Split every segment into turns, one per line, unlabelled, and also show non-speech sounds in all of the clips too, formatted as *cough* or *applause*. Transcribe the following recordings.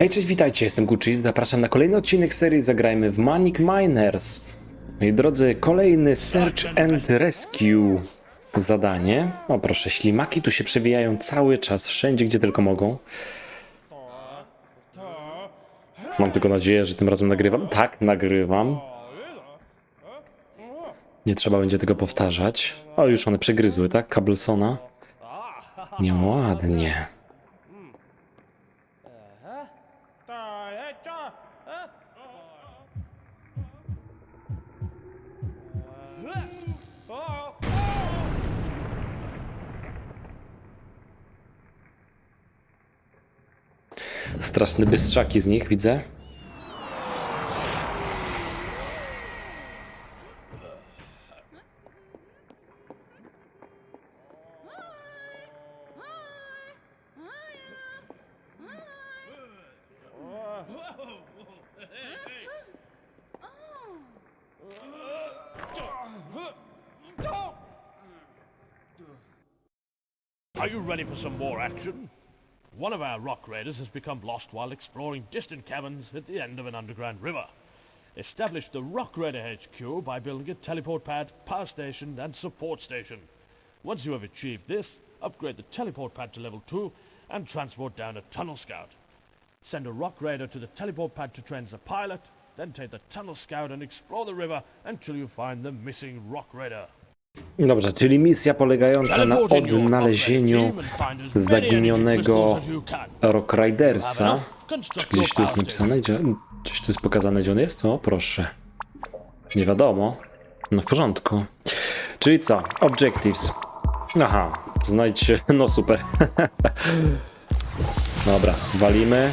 Hej, cześć, witajcie, jestem Gucci, zapraszam na kolejny odcinek serii Zagrajmy w Manic Miners. Moi drodzy, kolejny Search and Rescue zadanie. O proszę, ślimaki tu się przewijają cały czas, wszędzie gdzie tylko mogą. Mam tylko nadzieję, że tym razem nagrywam. Tak, nagrywam. Nie trzeba będzie tego powtarzać. O, już one przegryzły, tak? Cablesona. Nieładnie. Straszne bystrzaki z nich widzę.
Are you ready for some more action? One of our rock raiders has become lost while exploring distant caverns at the end of an underground river. Establish the Rock Raider HQ by building a teleport pad, power station, and support station. Once you have achieved this, upgrade the teleport pad to level 2 and transport down a tunnel scout. Send a rock raider to the teleport pad to train as a pilot, then take the tunnel scout and explore the river until you find the missing rock raider.
Dobrze, czyli misja polegająca na odnalezieniu zaginionego Rock Ridersa. Czy gdzieś tu jest napisane, gdzie, gdzieś tu jest pokazane, gdzie on jest? O, proszę. Nie wiadomo. No w porządku. Czyli co? Objectives. Aha, znajdźcie. *laughs* No super. *laughs* Dobra, walimy.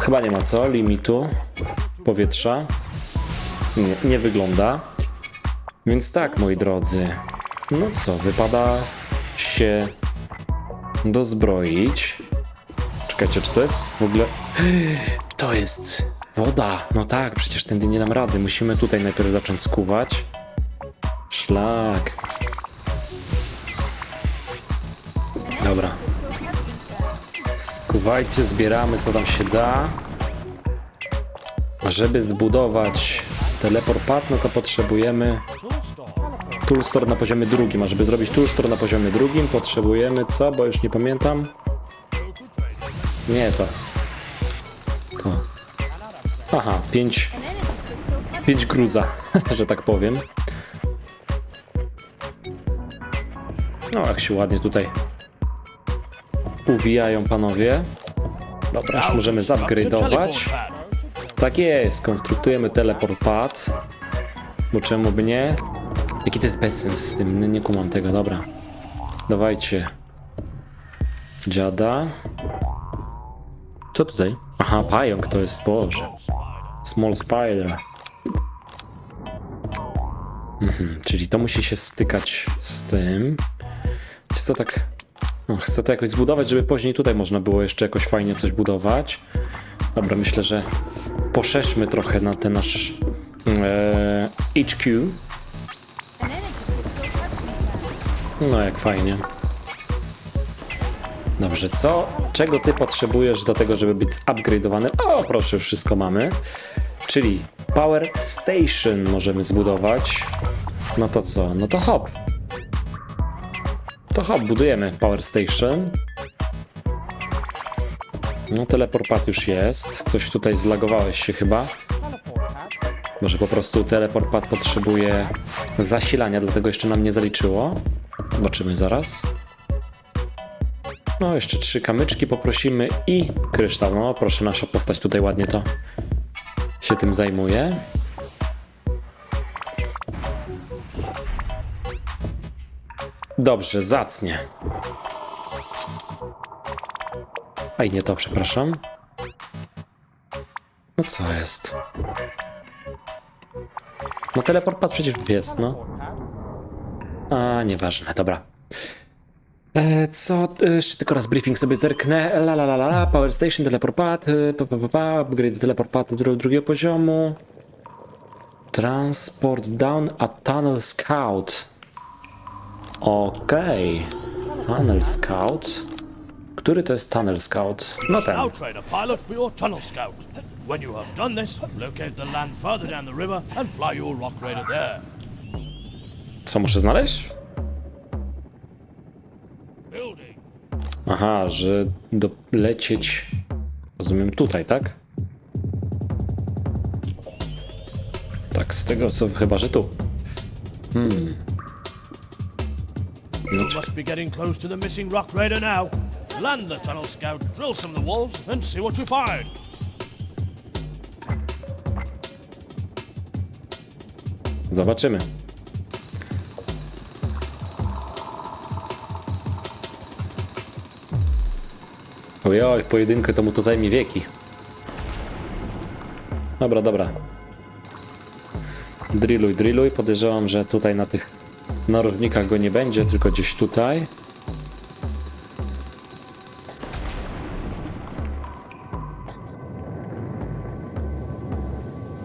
Chyba nie ma co, limitu powietrza. Nie, nie wygląda. Więc tak, moi drodzy. No co, wypada się dozbroić. Czekajcie, czy to jest w ogóle. *gasps* To jest woda. No tak, przecież tędy nie dam rady. Musimy tutaj najpierw zacząć skuwać. Szlak. Dobra. Skuwajcie, zbieramy co tam się da. Żeby zbudować teleport pad, no to potrzebujemy Toolstore na poziomie drugim, a żeby zrobić Toolstore na poziomie drugim potrzebujemy co, bo już nie pamiętam. Nie, to. To. Aha, 5 5 gruza, *laughs* że tak powiem. No, jak się ładnie tutaj uwijają panowie. Dobra, już możemy zupgrade'ować. Tak jest, konstruktujemy teleport pad. Bo czemu by nie? Jaki to jest bezsens z tym? Nie, nie kumam tego, dobra. Dawajcie. Dziada. Co tutaj? Aha, pająk to jest, boże. Small spider. Mhm, czyli to musi się stykać z tym. Czy co tak... No, chcę to jakoś zbudować, żeby później tutaj można było jeszcze jakoś fajnie coś budować. Dobra, myślę, że poszerzmy trochę na ten nasz e, HQ. No jak fajnie. Dobrze, co? Czego ty potrzebujesz do tego, żeby być upgrade'owany? O, proszę, wszystko mamy. Czyli Power Station możemy zbudować. No to co? No to hop. To hop, budujemy Power Station. No teleport już jest. Coś tutaj zlagowałeś się chyba. Może po prostu teleport potrzebuje zasilania, dlatego jeszcze nam nie zaliczyło. Zobaczymy zaraz. No, jeszcze trzy kamyczki poprosimy i kryształ. No, proszę, nasza postać tutaj ładnie to się tym zajmuje. Dobrze, zacnie. Aj, nie to, przepraszam. No co jest? No teleport przecież jest, no. A, nieważne, dobra. E, co? E, jeszcze tylko raz briefing sobie zerknę. La la la la, la power station, teleport pad, e, pa, pa, pa, pa, upgrade teleport pad do dru drugiego poziomu. Transport down a tunnel scout. Okej. Tunnel scout. Który to jest Tunnel Scout? No ten.
Outrider pilot for your tunnel scout. When you have done this, locate the land further down the river and fly your rock raider there.
Co muszę znaleźć? Aha, że dolecieć. Rozumiem tutaj, tak? Tak, z tego co chyba, że tu.
You must be getting close to the missing rock raider now. Land the tunnel scout, drill some of the walls, and see what you find.
Zobaczymy. Ojoj, w pojedynkę to mu to zajmie wieki. Dobra, dobra. Drilluj, drilluj. Podejrzewam, że tutaj na tych narożnikach go nie będzie, tylko gdzieś tutaj.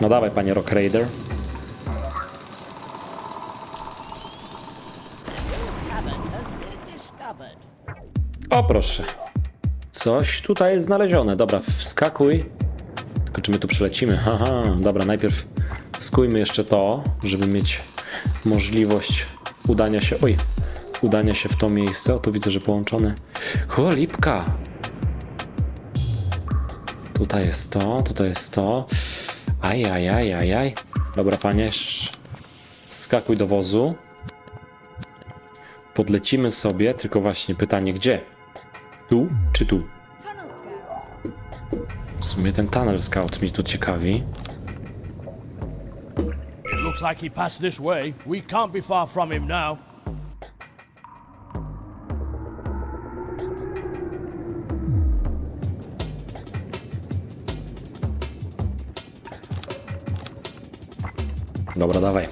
No dawaj, panie Rock Raider. O proszę. Coś tutaj jest znalezione. Dobra, wskakuj. Tylko czy my tu przelecimy? Haha, dobra, najpierw skujmy jeszcze to, żeby mieć możliwość udania się. Oj, udania się w to miejsce. O, tu widzę, że połączone. Cholipka! Tutaj jest to, tutaj jest to. Aj, aj, aj, aj, aj. Dobra, panie, skakuj do wozu. Podlecimy sobie, tylko właśnie pytanie gdzie? Tu czy tu? W sumie ten Tunnel Scout mnie tu ciekawi.
It looks like he passed this way. We can't be far from him now.
Dobra, dawaj.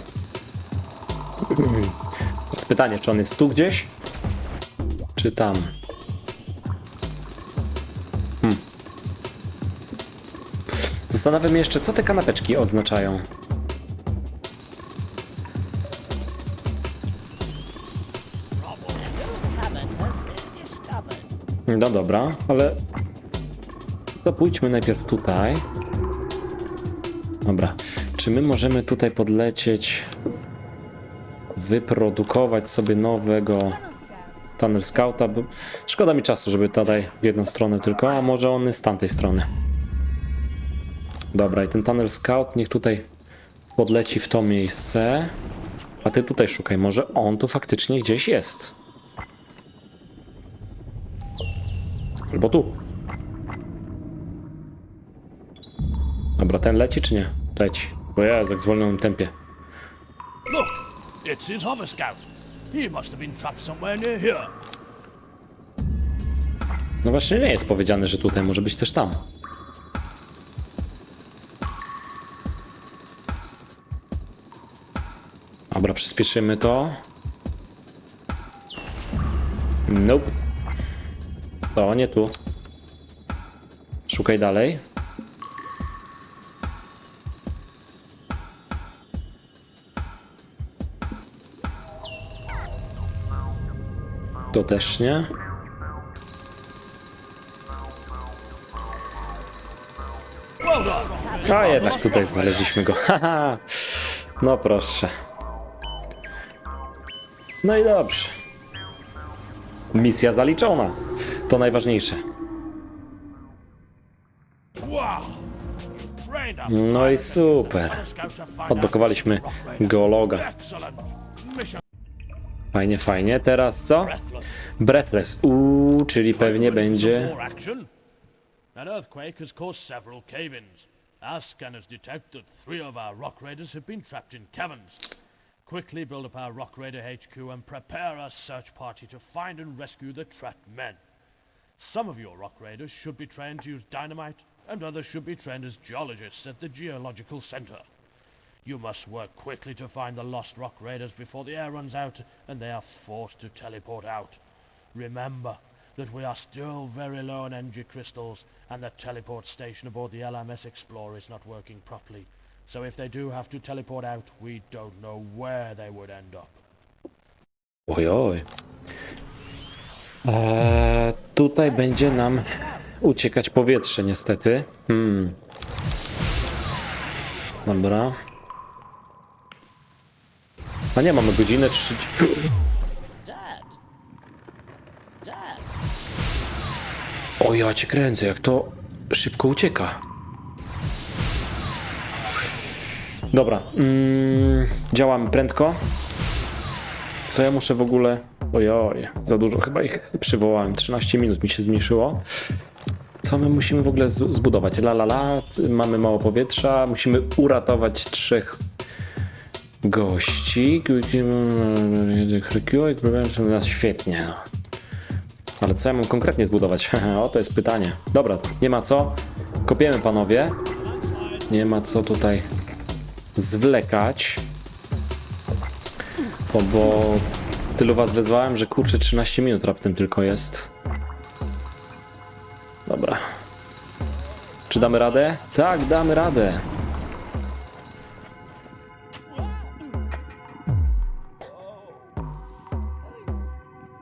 Teraz pytanie, czy on jest tu gdzieś? Czy tam? Zastanawiam się jeszcze, co te kanapeczki oznaczają. No dobra, ale to pójdźmy najpierw tutaj. Dobra, czy my możemy tutaj podlecieć, wyprodukować sobie nowego Tunnel Scouta? Bo szkoda mi czasu, żeby tutaj w jedną stronę tylko, a może on jest z tamtej strony. Dobra, i ten Tunnel Scout niech tutaj podleci w to miejsce, a ty tutaj szukaj, może on tu faktycznie gdzieś jest. Albo tu. Dobra, ten leci czy nie? Leci. Bo ja jak w zwolnionym tempie.
Look, it's his hover scout. He must have been trapped somewhere near here.
No właśnie nie jest powiedziane, że tutaj może być też tam. Przyspieszymy to. Nope. To nie tu. Szukaj dalej. To też nie. A jednak tutaj znaleźliśmy go. *laughs* No proszę. No i dobrze. Misja zaliczona. To najważniejsze. No i super. Odblokowaliśmy geologa. Fajnie, fajnie. Teraz co?
breathless.
Uuu, czyli pewnie będzie...
An earthquake has caused several cave-ins. Our scanners detect that three of our rock raiders have been trapped in caverns. Quickly build up our rock raider HQ and prepare a search party to find and rescue the trapped men. Some of your rock raiders should be trained to use dynamite, and others should be trained as geologists at the geological center. You must work quickly to find the lost rock raiders before the air runs out and they are forced to teleport out. Remember that we are still very low on energy crystals and the teleport station aboard the LMS Explorer is not working properly. So if they do have to teleport out, we don't know where they would end up.
Ojoj. Eee, tutaj będzie nam uciekać powietrze, niestety. Hmm. Dobra. A nie, mamy godzinę 30.
Dad. Dad.
O, ja cię kręcę, jak to szybko ucieka. Dobra, mm, działamy prędko. Co ja muszę w ogóle... Ojoj, za dużo chyba ich przywołałem. 13 minut mi się zmniejszyło. Co my musimy w ogóle zbudować? La la la, mamy mało powietrza, musimy uratować trzech gości. Nas świetnie. no. Ale co ja mam konkretnie zbudować? *laughs* o, to jest pytanie. Dobra, nie ma co. Kopiemy, panowie. Nie ma co tutaj zwlekać. Bo, bo tylu was wezwałem, że kurczę 13 minut raptem tylko jest. Dobra. Czy damy radę? Tak, damy radę.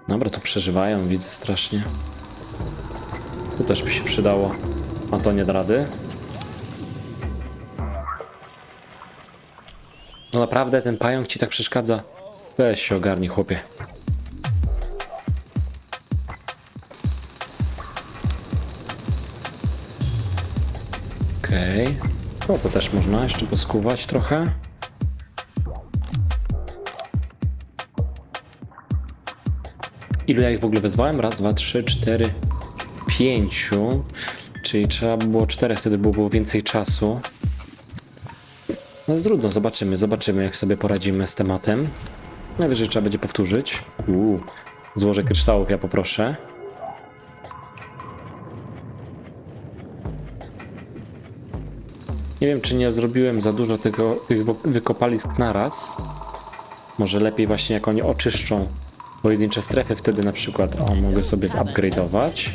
Dobra, to przeżywają, widzę strasznie. Tu też by się przydało. A to nie da rady. No naprawdę, ten pająk ci tak przeszkadza? Weź się ogarnij, chłopie. Okej. Okay. No to też można jeszcze poskuwać trochę. Ilu ja ich w ogóle wezwałem? Raz, dwa, trzy, cztery, pięciu. Czyli trzeba by było czterech, wtedy by było więcej czasu. No jest trudno, zobaczymy, zobaczymy jak sobie poradzimy z tematem. Najwyżej trzeba będzie powtórzyć. Uuu, złożę kryształów ja poproszę. Nie wiem, czy nie zrobiłem za dużo tego, tych wykopalisk naraz. Może lepiej właśnie jak oni oczyszczą pojedyncze strefy, wtedy na przykład o, mogę sobie zupgrade'ować.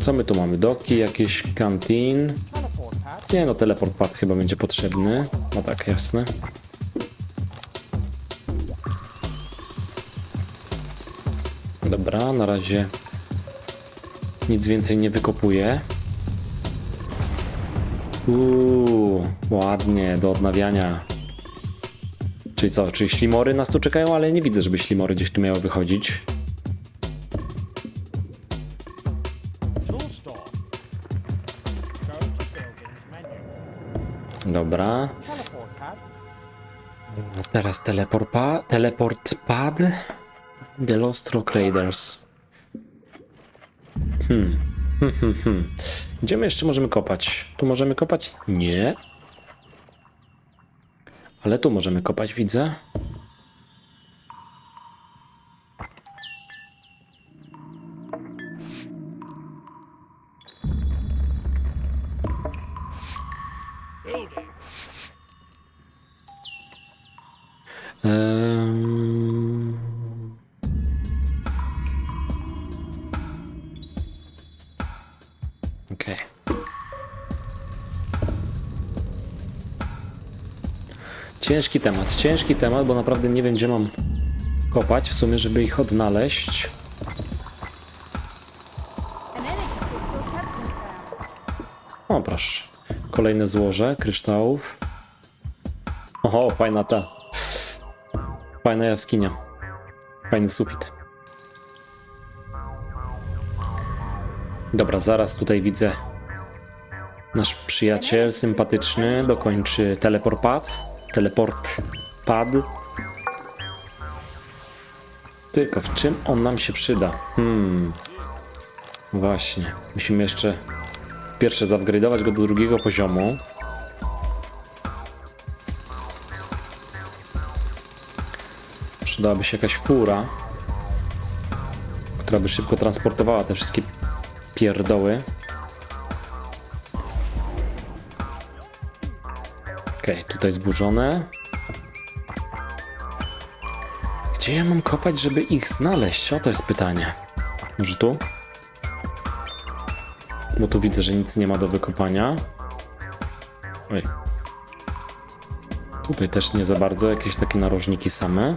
Co my tu mamy? Doki, jakieś kantin. Nie no, teleport pad chyba będzie potrzebny. No tak, jasne. Dobra, na razie nic więcej nie wykopuję. Uuu, ładnie, do odnawiania. Czyli co, czyli ślimory nas tu czekają, ale nie widzę, żeby ślimory gdzieś tu miały wychodzić. Dobra. Teraz teleport, pa teleport pad. The Lost Rock Raiders. Hmm. Hmm, hmm, hmm. Gdzie my jeszcze możemy kopać? Tu możemy kopać? Nie. Ale tu możemy kopać, widzę. Ehm... Okej. Ciężki temat, ciężki temat, bo naprawdę nie wiem, gdzie mam kopać w sumie, żeby ich odnaleźć. O, proszę. Kolejne złoże kryształów. Oho, fajna ta. Fajna jaskinia. Fajny sufit. Dobra, zaraz tutaj widzę. Nasz przyjaciel sympatyczny dokończy teleport pad. Teleport pad. Tylko w czym on nam się przyda? Hmm. Właśnie. Musimy jeszcze pierwsze zupgrade'ować go do drugiego poziomu. Przydałaby się jakaś fura, która by szybko transportowała te wszystkie pierdoły. Okej, tutaj zburzone. Gdzie ja mam kopać, żeby ich znaleźć? O, to jest pytanie. Może tu? Bo tu widzę, że nic nie ma do wykopania. Oj. Tutaj też nie za bardzo, jakieś takie narożniki same.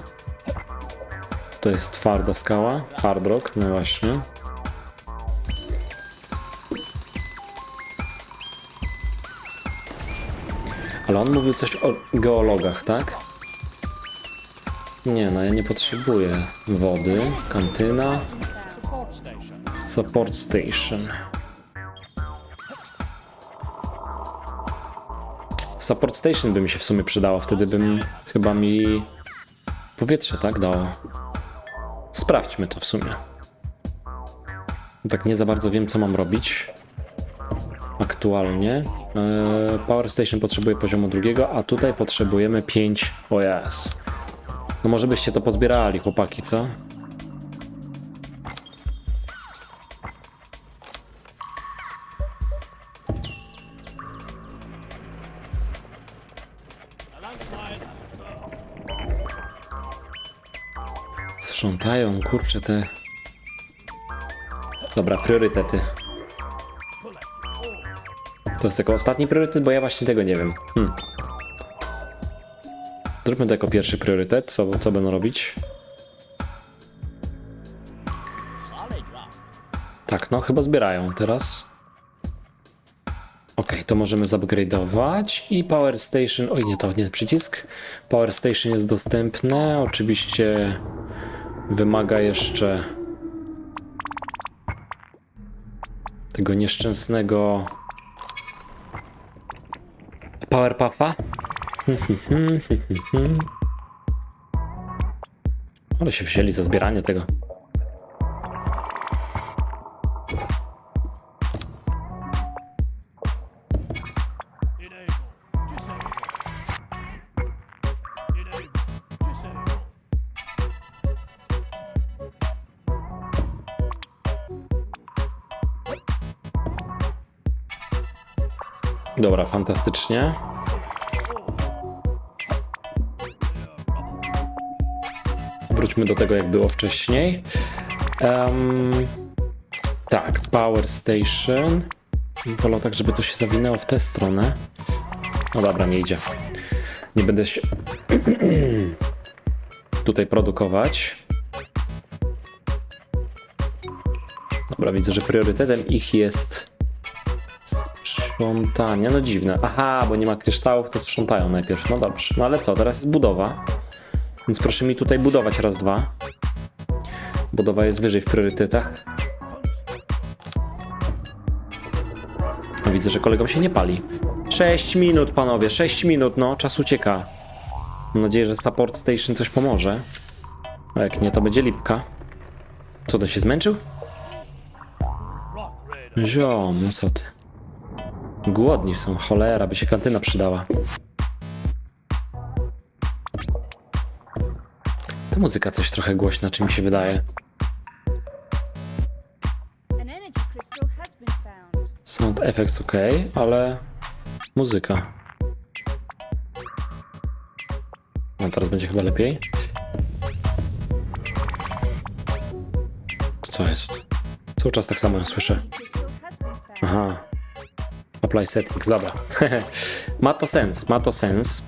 To jest twarda skała. Hard rock, no właśnie. Ale on mówił coś o geologach, tak? Nie, no ja nie potrzebuję wody. Kantyna.
Support station.
Support station. By mi się w sumie przydało, wtedy bym chyba mi powietrze, tak, dało. Sprawdźmy to w sumie. Tak nie za bardzo wiem, co mam robić aktualnie. Eee, Power Station potrzebuje poziomu drugiego, a tutaj potrzebujemy 5 OS. No może byście to pozbierali, chłopaki, co? Kurczę, te... Dobra, priorytety. To jest jako ostatni priorytet, bo ja właśnie tego nie wiem. Hmm. Zróbmy to jako pierwszy priorytet. Co, co będą robić? Tak, no chyba zbierają teraz. Ok, to możemy zupgrade'ować i Power Station, oj nie to nie przycisk. Power Station jest dostępne, oczywiście wymaga jeszcze tego nieszczęsnego Power Puffa. *laughs* Ale się wzięli za zbieranie tego. Dobra, fantastycznie. Wróćmy do tego, jak było wcześniej. Em, tak, Power Station. Wolę tak, żeby to się zawinęło w tę stronę. No dobra, nie idzie. Nie będę się *clears throat* tutaj produkować. Dobra, widzę, że priorytetem ich jest Sprzątanie, no dziwne. Aha, bo nie ma kryształów, to sprzątają najpierw. No dobrze, no ale co, teraz jest budowa. Więc proszę mi tutaj budować raz, dwa. Budowa jest wyżej w priorytetach. Widzę, że kolegom się nie pali. 6 minut, panowie, 6 minut, no, czas ucieka. Mam nadzieję, że support station coś pomoże. A jak nie, to będzie lipka. Co, to się zmęczył? Ziom, no co ty? Głodni są, cholera, by się kantyna przydała. Ta muzyka coś trochę głośna, czy mi się wydaje. Sound effects ok, ale muzyka. No teraz będzie chyba lepiej. Co jest? Cały czas tak samo ją słyszę. Aha. Apply settings, dobra. *laughs* ma to sens, ma to sens.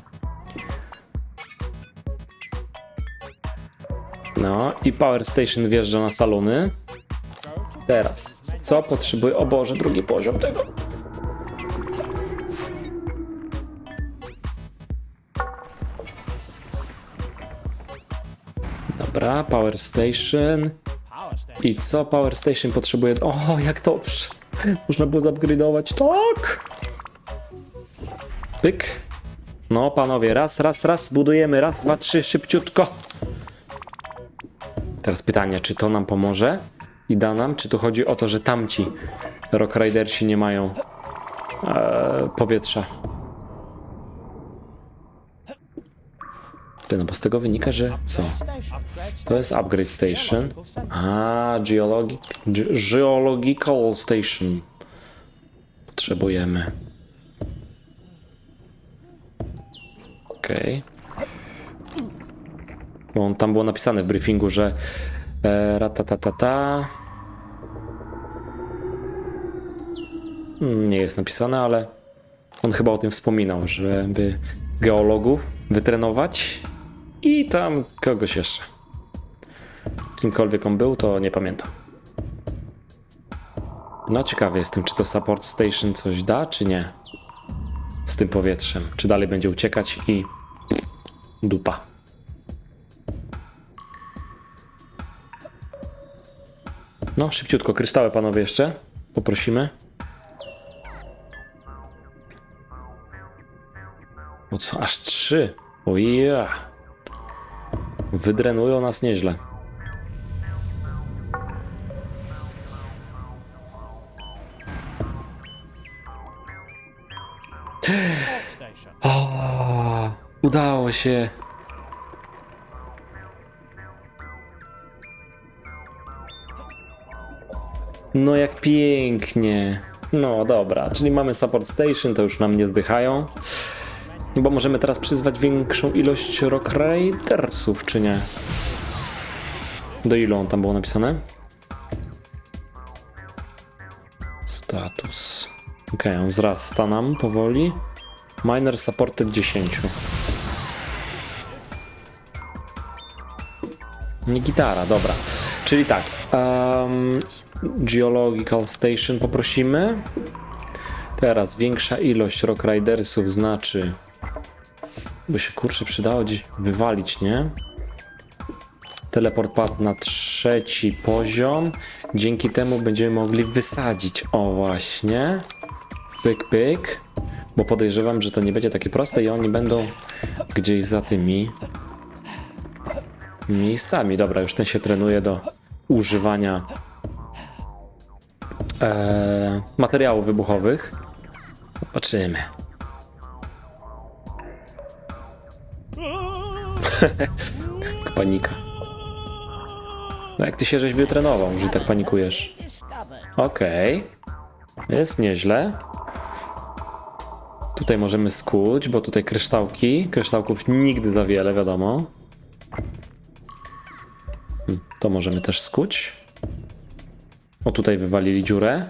No i Power Station wjeżdża na salony. Teraz, co potrzebuje? O Boże, drugi poziom tego. Dobra, Power Station. I co Power Station potrzebuje? O, jak dobrze. Można było zupgrade'ować. Tak! Pyk. No, panowie, raz, raz, raz, budujemy. Raz, dwa, trzy, szybciutko. Teraz pytanie, czy to nam pomoże i da nam, czy tu chodzi o to, że tamci Rock Ridersi nie mają e, powietrza? Ty, no bo z tego wynika, że co? To jest upgrade station. A, geologic, ge, geological station. Potrzebujemy. Okej. Bo on- tam było napisane w briefingu, że e, ratatatata. Hmm, Nie jest napisane, ale on chyba o tym wspominał, żeby geologów wytrenować i tam kogoś jeszcze. kimkolwiek on był, to nie pamiętam. No ciekawy jestem, czy to support station coś da, czy nie. Z tym powietrzem. Czy dalej będzie uciekać i dupa. No, szybciutko, kryształy panowie jeszcze. Poprosimy. O co, aż trzy? O ja. Wydrenują nas nieźle. O, udało się. No jak pięknie. No dobra, czyli mamy support station, to już nam nie zdychają. Bo możemy teraz przyzwać większą ilość Rock Raidersów, czy nie? Do ilu on tam było napisane? Status. Okej, on wzrasta nam powoli. Miner supported 10. Nie gitara, dobra. Czyli tak. Um, Geological Station poprosimy. Teraz większa ilość Rock Ridersów znaczy. By się kurczę przydało gdzieś wywalić, nie? Teleport pad na trzeci poziom. Dzięki temu będziemy mogli wysadzić. O, właśnie. Pyk, pyk. Bo podejrzewam, że to nie będzie takie proste i oni będą gdzieś za tymi miejscami. Dobra, już ten się trenuje do używania e, materiałów wybuchowych. Zobaczymy. Panika. No jak ty się żeś wytrenował, że tak panikujesz? Okej. Jest nieźle. Tutaj możemy skuć, bo tutaj kryształki. Kryształków nigdy za wiele, wiadomo. Hmm, To możemy też skuć. O, tutaj wywalili dziurę.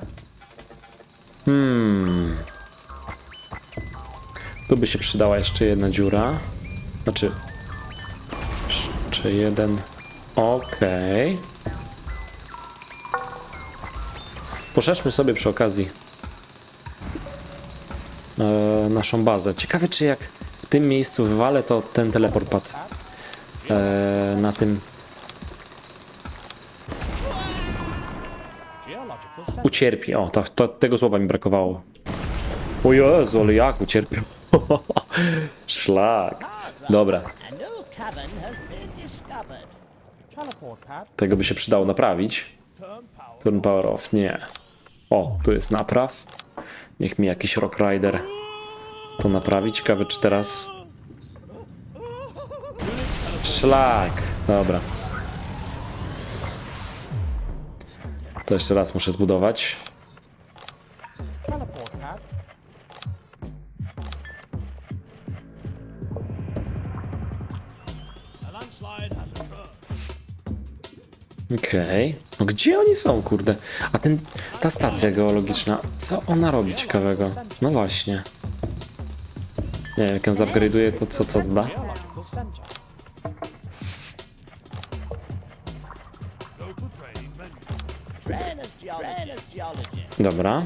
Hmm. Tu by się przydała jeszcze jedna dziura. Znaczy. Jeszcze jeden. Okej. Poszerzmy sobie przy okazji e, naszą bazę. Ciekawe, czy jak w tym miejscu wywalę, to ten teleport padł e, na tym ucierpi. O, to, to, tego słowa mi brakowało. O Jezu, ale jak ucierpiał. *laughs* Szlak. Dobra, tego by się przydało naprawić.
Turn power.
Off, nie. O, tu jest napraw. Niech mi jakiś Rock Rider to naprawi. Ciekawe, czy teraz... Szlak. Dobra. To jeszcze raz muszę zbudować. Okej. No gdzie oni są, kurde? A ten, ta stacja geologiczna, co ona robi ciekawego? No właśnie. Nie wiem, jak ją zupgrade'uję, to co, co da? Dobra.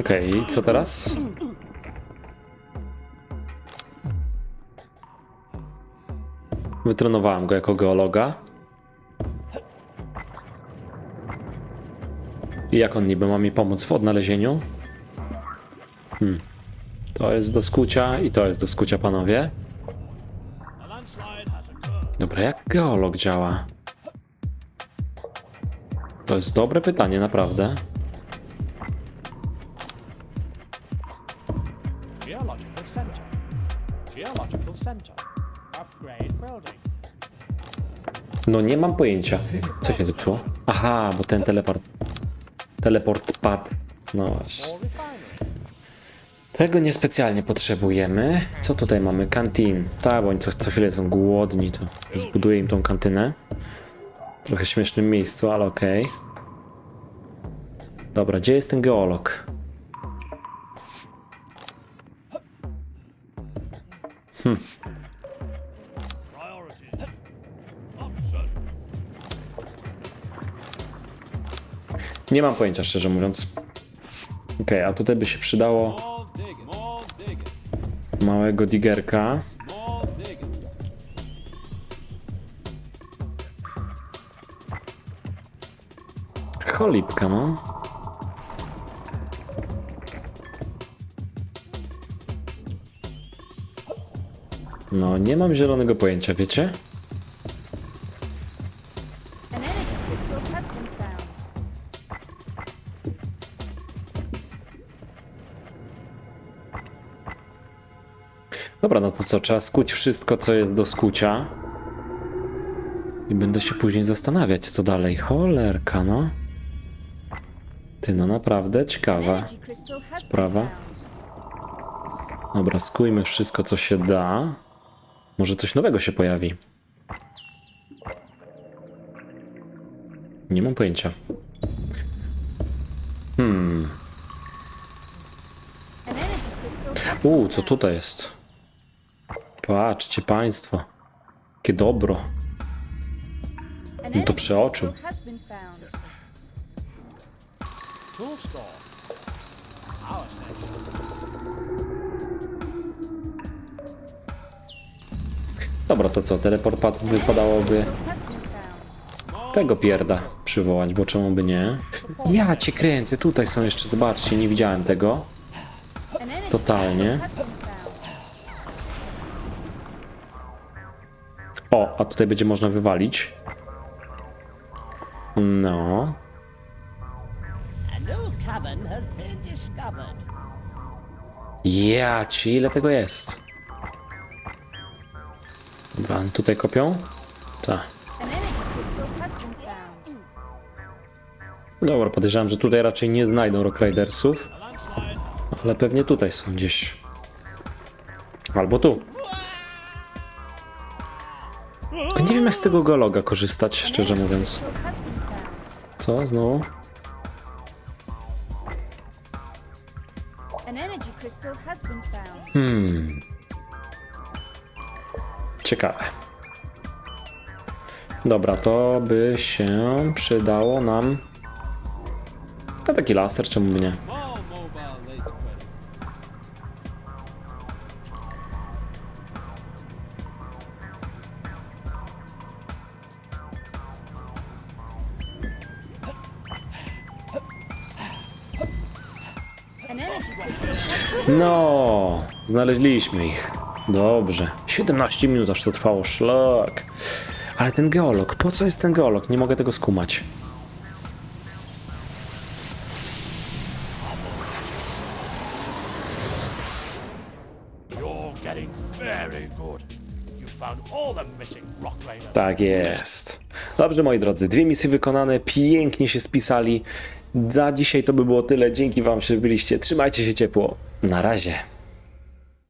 Okej, co teraz? Wytrenowałem go jako geologa. I jak on niby ma mi pomóc w odnalezieniu? Hmm. To jest do skucia i to jest do skucia, panowie. Dobra, jak geolog działa? To jest dobre pytanie, naprawdę. No nie mam pojęcia. Co się zepsuło? Aha, bo ten teleport... Teleport padł. No właśnie. Tego niespecjalnie potrzebujemy. Co tutaj mamy? Kantin. Tak, bo oni co, co chwilę są głodni, to zbuduję im tą kantynę. W trochę śmiesznym miejscu, ale okej. Dobra, gdzie jest ten geolog?
Priorities.
Nie mam pojęcia, szczerze mówiąc. Okej, a tutaj by się przydało małego digerka. Cholipka, no. No, nie mam zielonego pojęcia, wiecie? Co, trzeba skuć wszystko, co jest do skucia. I będę się później zastanawiać, co dalej. Cholerka, no. Ty, no naprawdę ciekawa. Sprawa. Dobra, skujmy wszystko, co się da. Może coś nowego się pojawi. Nie mam pojęcia.
Been
Uuu, co tutaj jest? Patrzcie państwo. Jakie dobro.
An
to przeoczył. Dobra, to co? Teleport pad- wypadałoby tego pierda przywołać, bo czemu by nie? Ja cię kręcę, tutaj są jeszcze, zobaczcie, nie widziałem tego. Totalnie. O, a tutaj będzie można wywalić. No. Ja ci, ile tego jest? Dobra, tutaj kopią? Tak. Dobra, podejrzewam, że tutaj raczej nie znajdą Rock Ridersów,
A landslide.
ale pewnie tutaj są gdzieś. Albo tu. Wiem jak z tego gologa korzystać, szczerze mówiąc. Co, znowu? Hmm. Ciekawe. Dobra, to by się przydało nam. A taki laser, czemu by nie? No, znaleźliśmy ich. Dobrze. 17 minut aż to trwało, szlak. Ale ten geolog, po co jest ten geolog? Nie mogę tego skumać. Tak jest. Dobrze, moi drodzy, dwie misje wykonane, pięknie się spisali. Za dzisiaj to by było tyle. Dzięki Wam, że byliście. Trzymajcie się ciepło. Na razie.